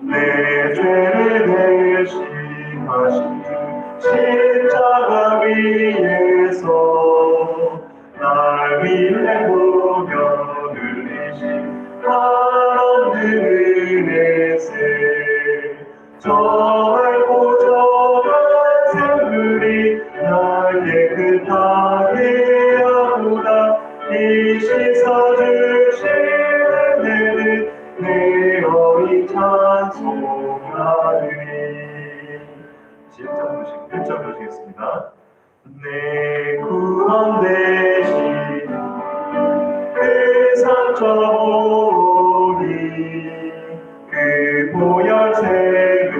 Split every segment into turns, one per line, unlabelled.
내 죄를 대신하신 주 십자가 위에서 날 위해 보면 흘리신 하나님 은혜세 저 알고 저간 샘물이 날 깨끗하게 하구나 이 씻어 찬송하느니 7절 보시, 1절 보시겠습니다 내 구원 대신 그 상처 보니 그 보혈색을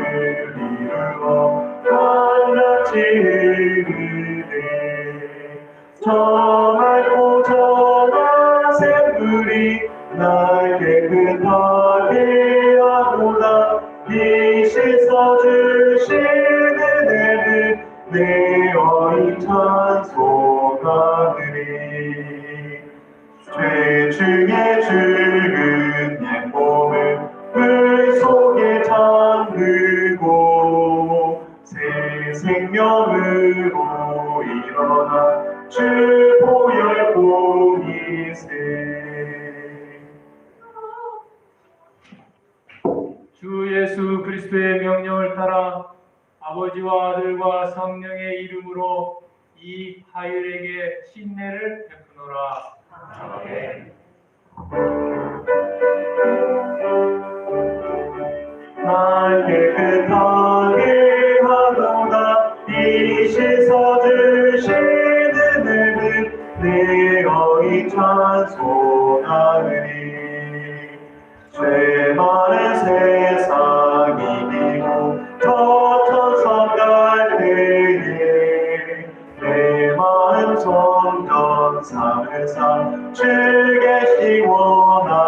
이루어 한같이 흐르네 정말고 정한 샘물이 날 깨끗하게 하구나 이 씻어주신 은혜를 내 어이 찬송하느니 죄 중에 죽은 옛 몸을 물 속에 잠그고 새 생명으로 일어나 주 보혈 공이세
주 예수 그리스도의 명령을 따라 아버지와 아들과 성령의 이름으로 이 하율에게 신내를 베푸노라. 아멘.
날 깨끗하게 하도다 이 씻어주신 은혜는 내 어이 찬송하느니 죄 많은 삼을 삼 주게 시원하